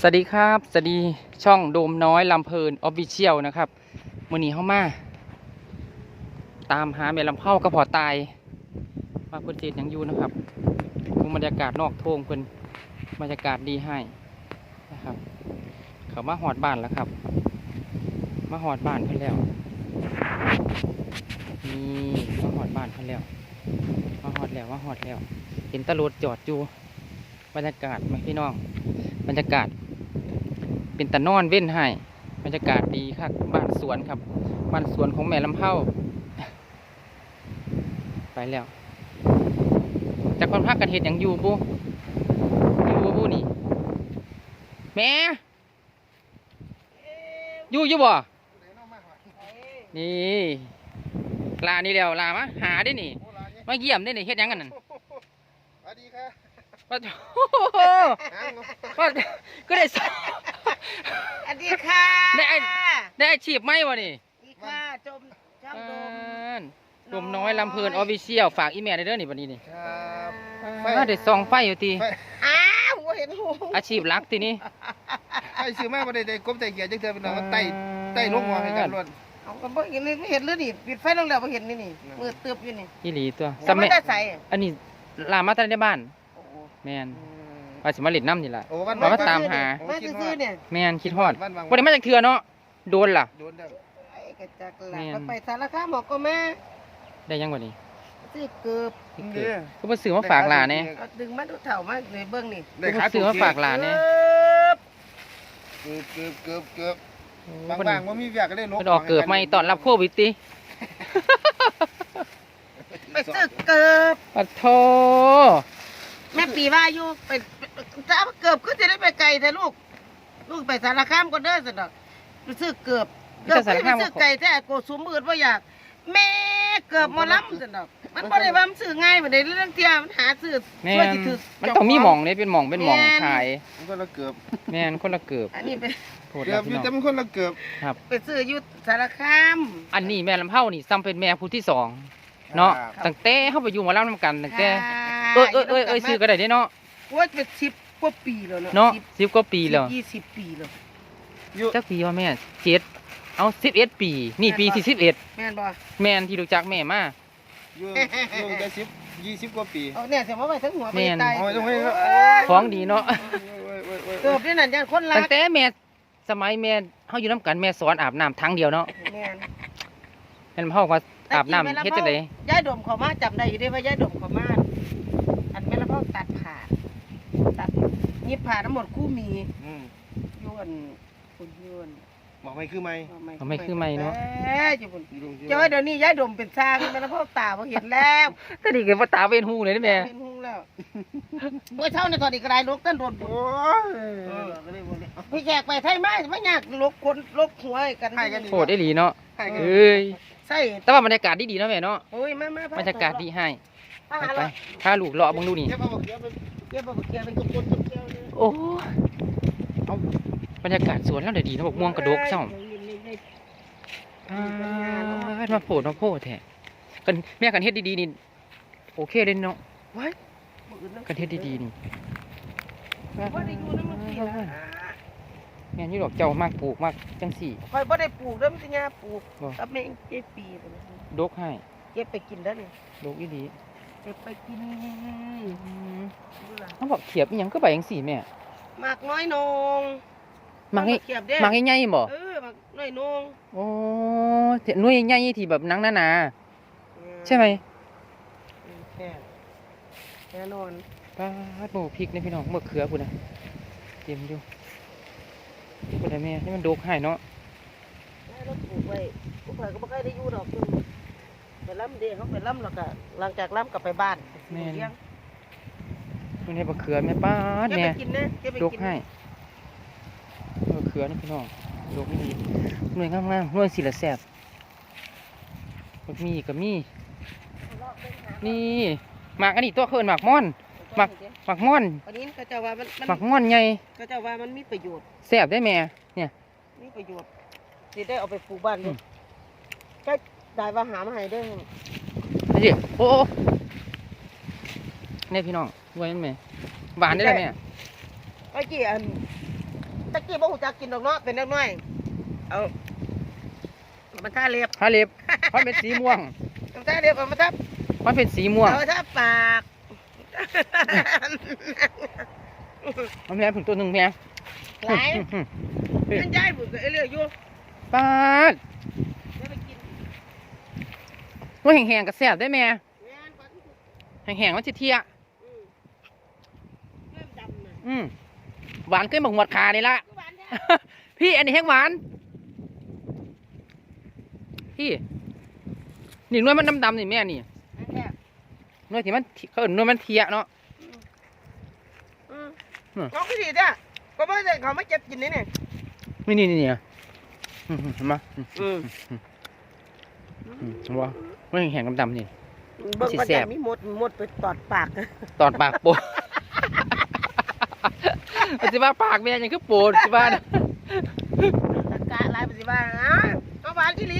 สวัสดีครับ สวัสดีช่องโดมน้อยลำเพลินออฟฟิเชียลนะครับมือนีเข้ามา ตามหาแม่ลำเข้ากระพาะตายมาเพื่นเจดยังอยู่นะครับดูบรรยากาศนอกโทงเพิ่นบรรยากาศดีให้นะครับ เขามาหอดบ้านแล้วครับ มาหอดบ้านเพิ่นแล้วนี่มาหอดบ้านเพิ่นแล้วมาหอดแล้วมาหอดแล้ว เห็นตำรวจจอดอยู่บรรยากาศไหมพี่น้องบรรยากาศ เป็นตะนอนเว้นให้บรรยากาศดีครับบ้านสวนครับบ้านสวนของแม่ลำเผาไปแล้วจากคนพักกันเห็ดอย่างอยู่บุอยู่บ่บุนี่แม่อยู่อยู่บ่นี่ลานี่แล้วลามาหาได้นี่มาเยี่ยมได้นี่เฮ็ดหยังกันนั่นสวัสดีครับว่าโอ้โหว่าก็ได้ สสวัสดีค่ะได้ไอ้ได้อาชีพไหมวะนี่สวัสดีค่ะจมช่างดมดมน้อยลำเพลินออฟฟิเชียลฝากอีเมลได้เด้อนี่วันนี้นี่ครับว่าได้ซองไฟอยู่ตีไปอ้าวบ่เห็นหูอาชีพหลักทีนี้ไอ้ซื้อมาบ่ได้ได้กบแต่เกียร์จังเทื่อเป็นน้องมันไต่ไต่ลงหัวให้กันล้วนเอาก็บ่เห็นเลยไม่เห็นเลยนี่ปิดไฟลงแล้วบ่เห็นนี่นี่มือเตือบอยู่นี่อีหลีตัวจะไม่แม่ได้ใส่อันนี้ลามาแต่ในบ้านโอ้โหแมน ว่าสิมาเล่นน้ำนี่ล่ะ โอ้วันเราก็ตามหามาซื่อๆเนี่ยแมนคิดฮอดวันวาง บ่ได้มาจากเถื่อเนาะโดนล่ะ โดนแล้วไอ้กระจักหลัแม่กนไปสารคามหมอกก็แม่ได้ยังบ่นี่ซื้อเกือบนี่ก็มาซื้อมาฝากหลานแน่เอาดึงมาดูเถ่ามาเลยเบิ่งนี่ได้ก็ขามาซื้อมาฝากหลานแน่เกือบเกือบเกือบเกือบเกือบเพิ่นบางๆว่ามีเวียกก็ได้ลงเพิ่นออกเกิดใหม่ตอนรับโควิดติไปซื้อเกือบปัดโทแม่ปีว่าอยู่ไป จะเอาเกือบก็จะได้ไปไกลแต่ลูก ลูกไปสารคามก็เด้อสิดอกไปซื้อเกือบเกือบไปซื้อไก่แต่โกสุมมืดว่าอยาก แม่เกือบหมอลำสิดอก มันบ่ได้ว่ามันซื้อง่ายเหมือนในเรื่องเที่ยมันหาซื้อแม่ช่วยนสิถือมันต้องมีหม่องเด้เป็นหม่องเป็นหม่องขายมันก็ละเกือบแม่นคนละเกือบอันนี้ไปโทษเกืแล้อวบอพี่ยู่น้องแต่มันคนละเกือบไปซื้ออยู่สารคาม อันนี้แม่ลำเผานี่ซ้ำเป็นแม่ผู้ที่สองเนาะครับตั้งแต่เข้าไปอยู่หมาล่ำนำกันตั้งแต่ค่ะเอ้ยเอ้ยเอ้ยเอ้ยซื้อก็ได้เด้เนาะ โอ้ยเป็นสิบกว่าปีแล้วเนาะเนาะสิบสิบกว่าปีแล้วยี่สิบปีแล้วอยู่จักปีว่าแม่เจ็ดเอาสิบเอ็ดปี นี่ปีที่สิบเอ็ดแม่นบ่แม่นที่รู้จักแม่มาอยู่อยู่ได้สิบยี่สิบกว่าปีเอาเนี่ยเสียว่าไปทั้งหัวไปแม่นตายเอาไว้ตรงนี้ครับเอ้ยของดีเนาะโอ้ยโอ้ยโอ้ยเกือบนี่นั่นยันคนรัตั้กงแต่แม่สมัยแม่เฮาอยู่น้ำกันแม่สอนอาบน้ำทั้งเดียวเนาะแม่นแม่ลำเผาว่าอาบน้ำเฮ็ดจังไดยายดมเขามาจำได้อยู่ได้ว่ายายดมเขามาอันแม่ละพ่อตัดผ่าตัด ยิบผ่าทั้งหมดคู่มีอืมยวนคุณยวนบอกไม่คือไม่เอาไม่คือไม่เนาะเอ้ยจุบุญเจ้าไอ้เดี๋ยวนี้ยายดมเป็นสร้างแม่ละพ่อตาบ่เห็นแล้วแต่นี่ก็บ่ตาเว้นหูเลยนี่แม่ เห็นหุ้งแล้วเมื่อเช้าในตอนอีกรายลกต้นโดนบุญโอ้ยเออก็เลยบ่ได้พี่แขกไปไทยมาไม่ยากลกคนลกหัวให้กันให้กันดีโคตรได้หลีเนาะให้กันเอ้ยใส่แต่ว่าบรรยากาศดีๆเนาะแม่เนาะโอ้ยมามาบรรยากาศดีให้มาไปหาไปเราถ้าลูกเลาะเบิ่งดูนี่เก็บเอาบอกเก็บเอา เก็บบ่เก็บเป็นกุคนกุเกี่ยวเลยโอ้เอาบรรยากาศสวนแล้วเดี๋ยวดีนะบอกม่วงกระดกซ่อมอ่ามาโผล่มาโผล่แท้กันแม่กันเฮ็ดดีๆนี่โอเคเลยเนาะไว้บ่อื่นนะกันเฮ็ดดีๆนี่บ่ได้อยู่นำมันพี่นะแม่นอยู่ดอกเจ้ามากปลูกมากจังสี่คอยบ่ได้ปลูกเด้อมันสิยาปลูกบ่กับแม่งเจ็ดปีพุ่นน่ะดกให้เก็บไปกินได้อนี่ดกอีดีเก็บไปกินเขาบอกเขียบอีหยังก็ไปจังสี่แม่หมากน้อยนงมักให้เขียบเด้อมักใหญ่ๆบ่เออหมากน้อยนงโอ้เถหน่วยใหญ่ๆที่แบบหนังหนาๆใช่ไหมอืมแค่แน่นอนปาดหมูพริกนี่พี่น้องมะเขือพุ่นนะเตรียมอยู่พุ่นนะแม่นี่มันดกให้เนาะแล้วเราปลูกไว้พวกข่อยก็บ่เคยได้อยู่ดอกคือ ไปล่ำเด้เขาไปล่ำแล้วก็หลังจากล่ำกลับไปบ้านเลี้ยงมันให้มะเขือแม่ป้าดเก็บแม่ไปกินนะเก็บไปดกกินให้มะเขือนี่พี่น้องดกดีหน่วยงามๆหน่วยสีละแสบบักมีกับมีนี่หมากอันนี้ตัวเคินหมากม่อน หมัก หมากม่อนอันนี้ก็จะว่ามันมันหมากม่อนใหญ่ก็จะว่ามันมีประโยชน์ แสบได้แม่เนี่ย มีประโยชน์สิได้เอาไปปลูกบ้านอืด้วมยก็ ได้ว่าหามาให้เด้อนี่สิโอ้โอ้เนี่ยพี่น้องด้วยนั่นแม่หวานได้เลยแม่ไอ้กี่อันตะกี้บ่ฮู้จักกินดอกเนาะเป็นเด็กน้อย เอาเอามาทาเล็บฮาเล็บมันเป็นสีม่วงเอามาทาเล็บเอามาทับมันเป็นสีม่วงเอามาทับปากมันแม่ผึ่งตัวหนึ่งแม่หลายมันย้ายบุกเอเลี่ยอยู่ปาดเดี๋ยวไปกิน ว่าแห้งๆกับแซ่บได้แม่แม่นกว่าที่สุดแห้งๆมันสิเทียอืมเริ่มดำน่ะอืมหวานขึ้นบักหมวดขานี่ละคือหวานแท้พี่อันนี้แห้งหวาน พี่ นี่หนวดมันดำๆนี่แม่นี่อันแท้หนวดที่มันเขาเอิ้นหนวดมันเทียเนาะอืมอืมเขาคือดีจ้ะก็บ่ได้เขามาเก็บกินนี่นี่นี่นี่นี่นี่อืมเห็นปะอืมอืมอืมเห็นปะ มันแห้งๆดำๆนี่ เบิ่งสิว่าแซ่จะบมีหมดหมดไปตอดปากตอดปากโปมันสิว่าปากแม่ยังคือโปดสิว่าน่ะตะกะหลายปฏิบัติอะเอาหวานที่ลี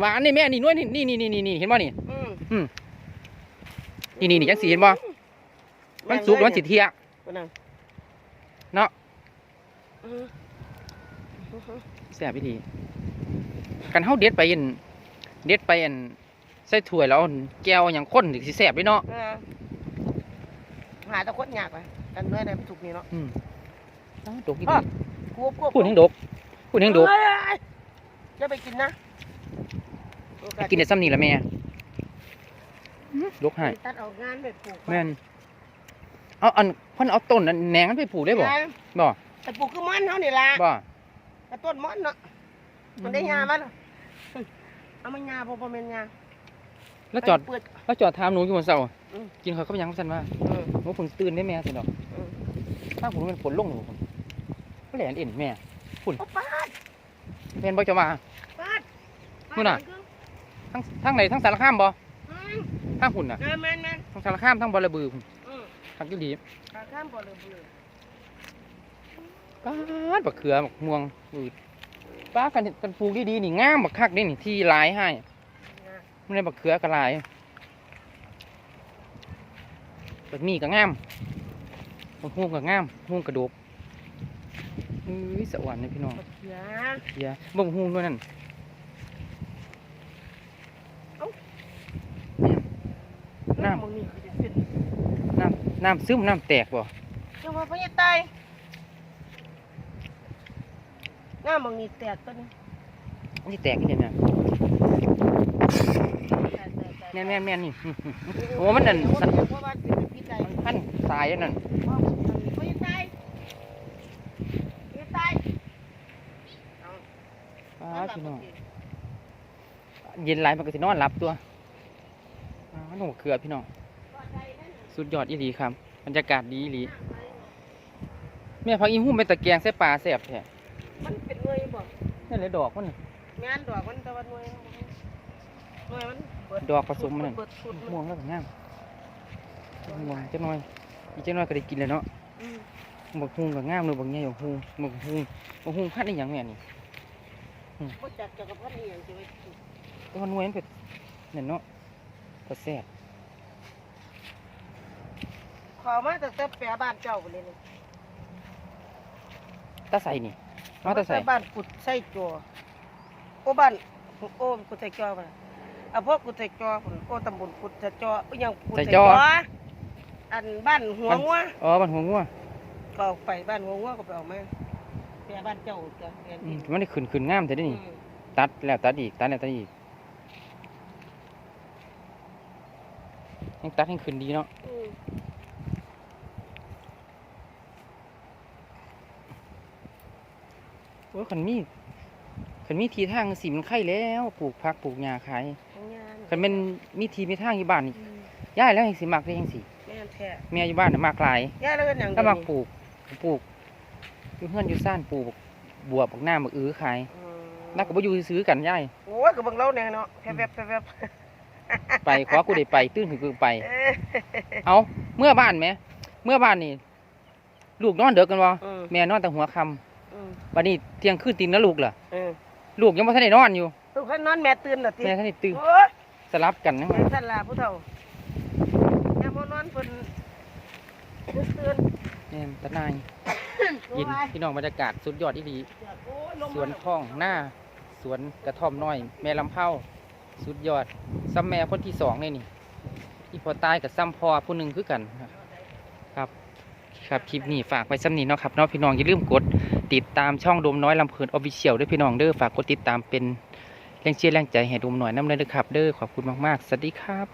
หวานนี่แม่นี่หนวดนี่นี่นี่นี่นี่เห็นป่ะนี่ อืมอืมนี่นี่นี่จังสีเห็นป่ะมันสุกแล้วมันสิเทียคนนั้นเนาะ อืมแซ่บอีดีกันเฮาเด็ดไปอันเด็ดไปอัน ใส่ถ้วยแล้วอันแก้วอย่างข้นถึงสิแซ่บเด้เนาะเออหาแตะคนยากไปกันเนื้อในสุกนี่เนาะอืมอ้าวดกอีอ้อดีควบควบพูดถึงดกพูดถึงดกเอ้ยจะไปกินนะกินได้ซ้ำนี่ละแม่อื้อดกให้ตัดเอางานไปปลูกแม่นเอาอันเพิ่นเอาต้นอันแหนงมันไปปลูกได้บ่งานบ่ไปปลูกคือมันเท่านี่ล่ะบ่กระต้นมันเนาะมันได้ยามันเอามันยาบ่บ่แม่นยา แล้วจอด เปิด แล้วจอดถามหนูอยู่บนเสาอืม กินข้าวกับหยังซั่นว่าเออ หนูเพิ่งตื่นได้แม่ซั่นดอกเออ ถ้าผมเป็นฝนลงหนูพุ่นก็แหลนเอ็นแม่เอาปาดแม่นบ่จะมา ปาดนู่นน่ะ ทั้งทั้งไหนทั้งสารคามบ่อืมทั้งหุ่นน่ะเออแม่นแม่นทั้งสารคามทั้งบอระบือพุ่นอืมทั้งกิลีขาข้ามบ่เลยเบื่อป้าดบักเขือบักม่วงอืดป้ากันกันปลูกดีๆนี่งามบักคักเด้นี่ที่หลายให้ นะมันได้บักเขือก็หลายบักมีก็งามบักฮวงก็งามฮวงกระดกอุ้ยสวรรค์เลยพี่น้องบักเขือเฮียบ่งฮวงด้วยนั่นน้ำมึงนี่คือจะขึ้นน้ำน้ำซึมน้ำแตกบ่จังว่าพญาตายน้ามึงนี่แตกตัวนี้มันสิแตกอีกแล้ ม่นแม่นแม่นนี่ โอ้มันนั่นเพราะว่าเป็นพิษใดมันพันสายอันนั่นพญาตายพญาตายเอาป้าดพี่น้องเย็นหลายมันก็สินอนหลับตัวป้าดหนูเขือพี่น้องสุดยอดอีหลีครับบรรยากาศดีอีหลีแม่พักอีหุ่มเป็นตะแกรงใส่ปลาแซ่บแท้มันเป็นหน่วยบ่นี่นเลยดอกมันนี่แม่นดอกมันแต่ว่าหน่วยหน่วยมันเบิ ดดอกผสมมันนั่นเบิดสุดเลยม่วงแล้วก็งามม่วงจักหน่อยอีกจักหน่อยก็ได้กินแล้วเนาะอืมบักฮุงก็งามเลยบักใหญ่บักฮุงบักฮุงบักฮุงพัดอีหยังแม่นี่บ่จักจักรพรรดิอหย่างจะไว้กินแต่ว่าหน่วยมันเป็นนั่นเนาะก็แซ่บขอมาตั้งแต่แปรบ้านเจ้าไปเลยนี่ตาใส่นี่มาตาใส่บ้านกุดใส่จอโอ้บ้านโอ้กุดใส่จอบ่ล่ะ อะพวกกุดใส่จอพุ่นโอ้ตำบลกุดใส่จออิหยังกุดใส่จอ อันบ้านหัวงัวอ๋อมันหัวงัวก็เอาไปบ้านหัวงัวก็ไปเอามาแปรบ้านเจ้าจ้ะแม่นอือีมกมันได้ขึ้นขึ้นงามแต่ได้อืนี่มตัดแล้วตัดอีกตัดแล้วตัดอีกยังตัดให้ขึ้นดีเนาะอืมโอ้ยขันมีขันมีทีทางสิมันไข่แล้วปลูกผักปลูกหญ้าขาย ทำงานขันเป็นมีทีมีทางอยู่บ้านนี่อืมย้ายแล้วยังสิมักได้ยังสิแม่นแท้แม่อยู่บ้านน่ะมักหลายย่าแล้วเป็นหยังถ้าเดี๋ยวมักนี้ปลูกปลูกอยู่เฮือนอยู่ซ่านปลูกบวบบักหน้าบักอื้อขายอืมนักก็บ่อยู่ซื้อกันย้ายโอ้ยก็เบิ่งเล่าแน่เนาะแค่แวบแวบแวบไปขอกูได้ไป ตื้นถึงกูไปเอ้ยเอาเมื่อบ้านไหม เมื่อบ้านนี่ลูกนอนเด็กกันบ่อืมแม่นอนแต่หัวค่อืมำบัดนี้เที่ยงคืนตีนแล้วลูกล่ะเออลูกยังบ่ทันได้นอนอยู่ ลูกท่านนอนแม่ตื่นน่ะติแม่ทันได้ตื่นโอ้ยส ลับกันนะแม่สั่นล่ะผู้เฒ่าแม่บ่นอนเพิ่นตื่นแม่นตาหนายยินพี่น้องบรรยากาศสุดยอดที่ดีสวนท่องหน้า สวนกระท่อมน้อย แม่ลำเผาสุดยอดซ้ำแม่คนที่สองเลยนี่ที่พอตายกับซ้ำพอผู้หนึ่งคือกันครับครับคลิปนี้ฝากไว้ซ้ำนี้เนาะครับเนาะพี่น้องอย่าลืมกดติดตามช่องโดมน้อยลำเพลินออฟฟิเชียลด้วยพี่น้องเด้อฝากกดติดตามเป็น แรงเชียร์แรงใจให้โดมหน่อยน้ำเลยเด้อครับ เด้อขอบคุณมากๆสวัสดีครับ